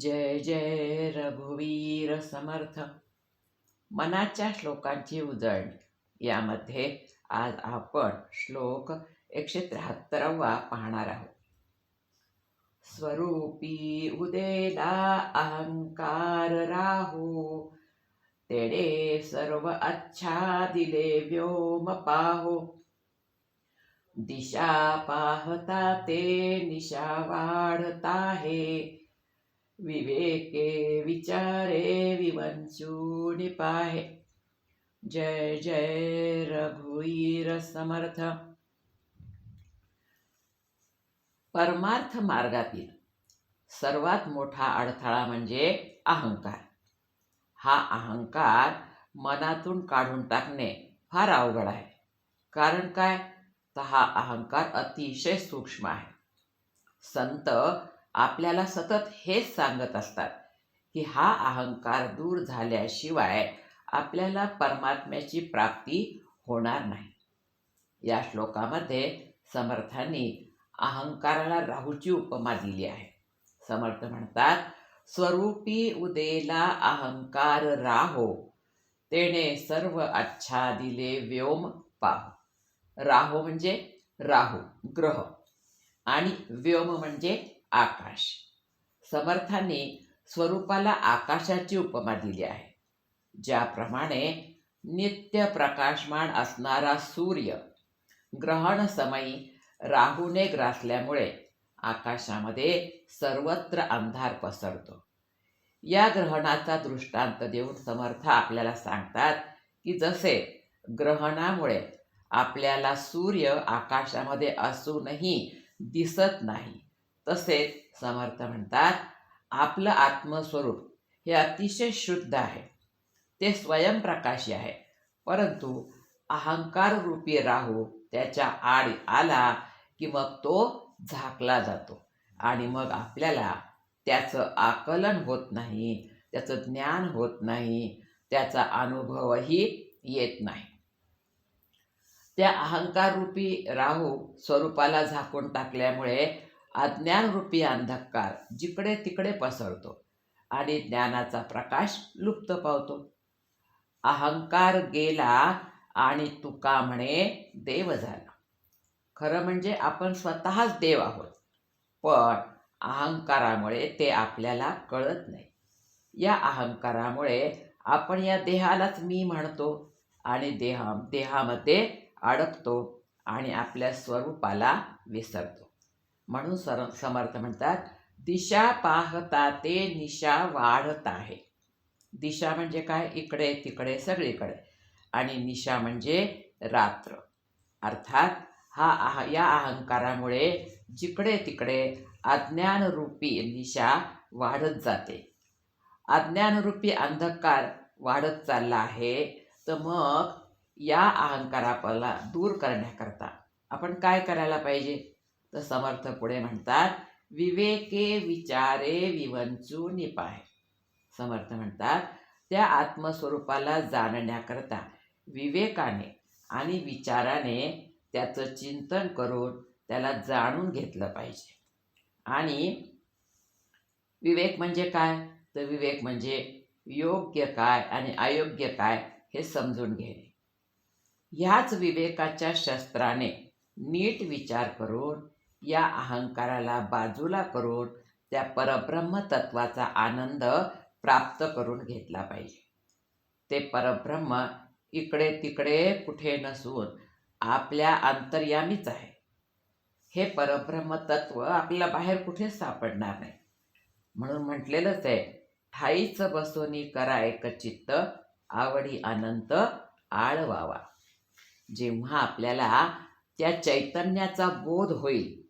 जय जय रघुवीर समर्थ. मनाच्या श्लोकांची उजळणी. यामध्ये आज आपण श्लोक एकशे त्र्याहत्तरावा पाहणार आहोत. स्वरूपी उदेला अहंकार राहू. तेडे सर्व अच्छा दिले व्योम पाहो. दिशा पाहता ते निशा वाढता हे विवेके विचारे विवंचूनि पाहे। जय जय रघुवीर समर्थ परमार्थ मार्गातील सर्वात मोठा अडथळा म्हणजे अहंकार. हा अहंकार मनातून काढून टाकणे फार अवघड आहे. कारण काय? तर हा अहंकार अतिशय सूक्ष्म आहे. संत आपल्याला सतत हेच सांगत असतात की हा अहंकार दूर झाल्याशिवाय आपल्याला परमात्म्याची प्राप्ती होणार नाही. या श्लोकामध्ये समर्थांनी अहंकाराला राहूची उपमा दिली आहे. समर्थ म्हणतात स्वरूपी उदेला अहंकार राहो तेने सर्व अच्छा दिले व्योम पाहो. राहो म्हणजे राहू ग्रह. आणि व्योम म्हणजे आकाश. समर्थांनी स्वरूपाला आकाशाची उपमा दिली आहे. ज्याप्रमाणे नित्य प्रकाशमान असणारा सूर्य ग्रहण समयी राहूने ग्रासल्यामुळे आकाशामध्ये सर्वत्र अंधार पसरतो. या ग्रहणाचा दृष्टांत देऊन समर्थ आपल्याला सांगतात की जसे ग्रहणामुळे आपल्याला सूर्य आकाशामध्ये असूनही दिसत नाही तसेच समर्थ म्हणतात आपलं आत्मस्वरूप हे अतिशय शुद्ध आहे. ते स्वयंप्रकाशी आहे. परंतु अहंकार रूपी राहू त्याच्या आड आला की मग तो झाकला जातो आणि मग आपल्याला त्याचं आकलन होत नाही त्याचं ज्ञान होत नाही त्याचा अनुभवही येत नाही. त्या अहंकार रूपी राहू स्वरूपाला झाकून टाकल्यामुळे अज्ञानरूपी अंधकार जिकडे तिकडे पसरतो आणि ज्ञानाचा प्रकाश लुप्त पावतो. अहंकार गेला आणि तुका म्हणे देव झाला. खरं म्हणजे आपण स्वतःच देव आहोत पण अहंकारामुळे ते आपल्याला कळत नाही. या अहंकारामुळे आपण या देहालाच मी म्हणतो आणि देहा देहामध्ये अडकतो आणि आपल्या स्वरूपाला विसरतो. म्हणून सर समर्थ म्हणतात दिशा पाहता ते निशा वाढत आहे. दिशा म्हणजे काय? इकडे तिकडे सगळीकडे. आणि निशा म्हणजे रात्र. अर्थात हा आह या अहंकारामुळे जिकडे तिकडे अज्ञानरूपी निशा वाढत जाते. अज्ञानरूपी अंधकार वाढत चालला आहे तर मग या अहंकाराला दूर करण्याकरता आपण काय करायला पाहिजे? तर समर्थ पुढे म्हणतात विवेके विचारे विवंचू निपाय समर्थ म्हणतात त्या आत्मस्वरूपाला जाणण्याकरता विवेकाने आणि विचाराने त्याचं चिंतन करून त्याला जाणून घेतलं पाहिजे. आणि विवेक म्हणजे काय? तर विवेक म्हणजे योग्य काय आणि अयोग्य काय हे समजून घेणे. ह्याच विवेकाच्या शस्त्राने नीट विचार करून या अहंकाराला बाजूला करून त्या परब्रह्म तत्वाचा आनंद प्राप्त करून घेतला पाहिजे. ते परब्रह्म इकडे तिकडे कुठे नसून आपल्या अंतर्यामीच आहे. हे परब्रह्म तत्व आपल्याला बाहेर कुठेच सापडणार नाही. म्हणून म्हटलेलंच आहे ठाईच बसोनी करा एक चित्त आवडी अनंत आळवावा. जेव्हा आपल्याला त्या चैतन्याचा बोध होईल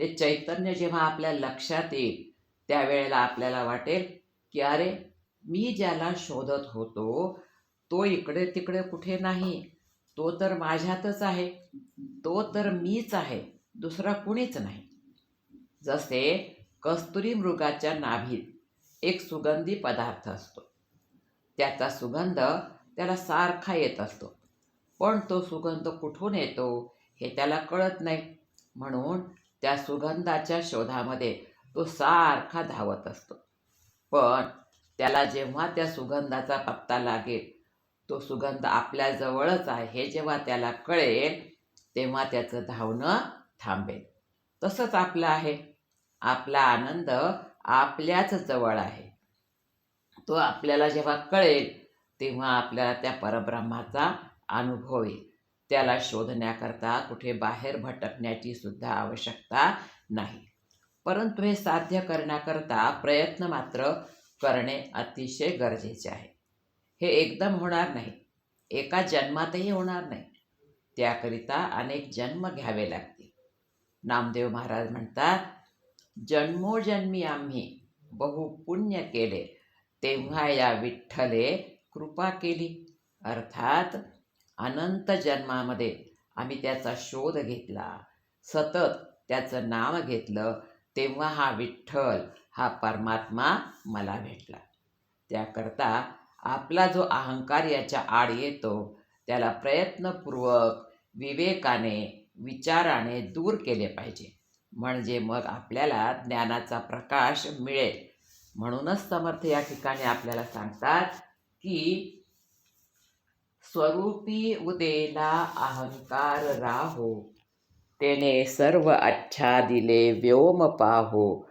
ते चैतन्य जेव्हा आपल्या लक्षात येईल त्यावेळेला आपल्याला वाटेल की अरे मी ज्याला शोधत होतो तो इकडे तिकडे कुठे नाही. तो तर माझ्यातच आहे. तो तर मीच आहे. दुसरा कुणीच नाही. जसे कस्तुरी मृगाच्या नाभीत एक सुगंधी पदार्थ असतो. त्याचा सुगंध त्याला सारखा येत असतो. पण तो सुगंध कुठून येतो हे त्याला कळत नाही. म्हणून त्या सुगंधाच्या शोधामध्ये तो सारखा धावत असतो. पण त्याला जेव्हा त्या सुगंधाचा पत्ता लागेल तो सुगंध आपल्याजवळच आहे हे जेव्हा त्याला कळेल तेव्हा त्याचं धावणं थांबेल. तसंच आपलं आहे. आपला आनंद आपल्याच जवळ आहे. तो आपल्याला जेव्हा कळेल तेव्हा आपल्याला त्या परब्रह्माचा अनुभव येईल. त्याला शोधण्याकरता कुठे बाहेर भटकण्याची सुद्धा आवश्यकता नाही. परंतु हे साध्य करण्याकरता प्रयत्न मात्र करणे अतिशय गरजेचे आहे. हे एकदम होणार नाही. एका जन्मातही होणार नाही. त्याकरिता अनेक जन्म घ्यावे लागतील. नामदेव महाराज म्हणतात जन्मोजन्मी आम्ही बहु पुण्य केले तेव्हा या विठ्ठले कृपा केली. अर्थात अनंत जन्मामध्ये आम्ही त्याचा शोध घेतला. सतत त्याचं नाव घेतलं तेव्हा हा विठ्ठल हा परमात्मा मला भेटला. त्याकरता आपला जो अहंकार याच्या आड येतो त्याला प्रयत्नपूर्वक विवेकाने विचाराने दूर केले पाहिजे. म्हणजे मग आपल्याला ज्ञानाचा प्रकाश मिळेल. म्हणूनच समर्थ या ठिकाणी आपल्याला सांगतात की स्वरूपी उदेला अहंकार राहो. तेने सर्व अच्छा दिले व्योम पाहो.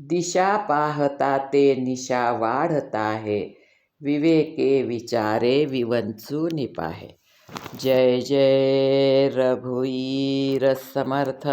दिशा पाहता ते निशा वाढता हे विवेके विचारे विवंचू निपाहे. जय जय रघुवीर समर्थ.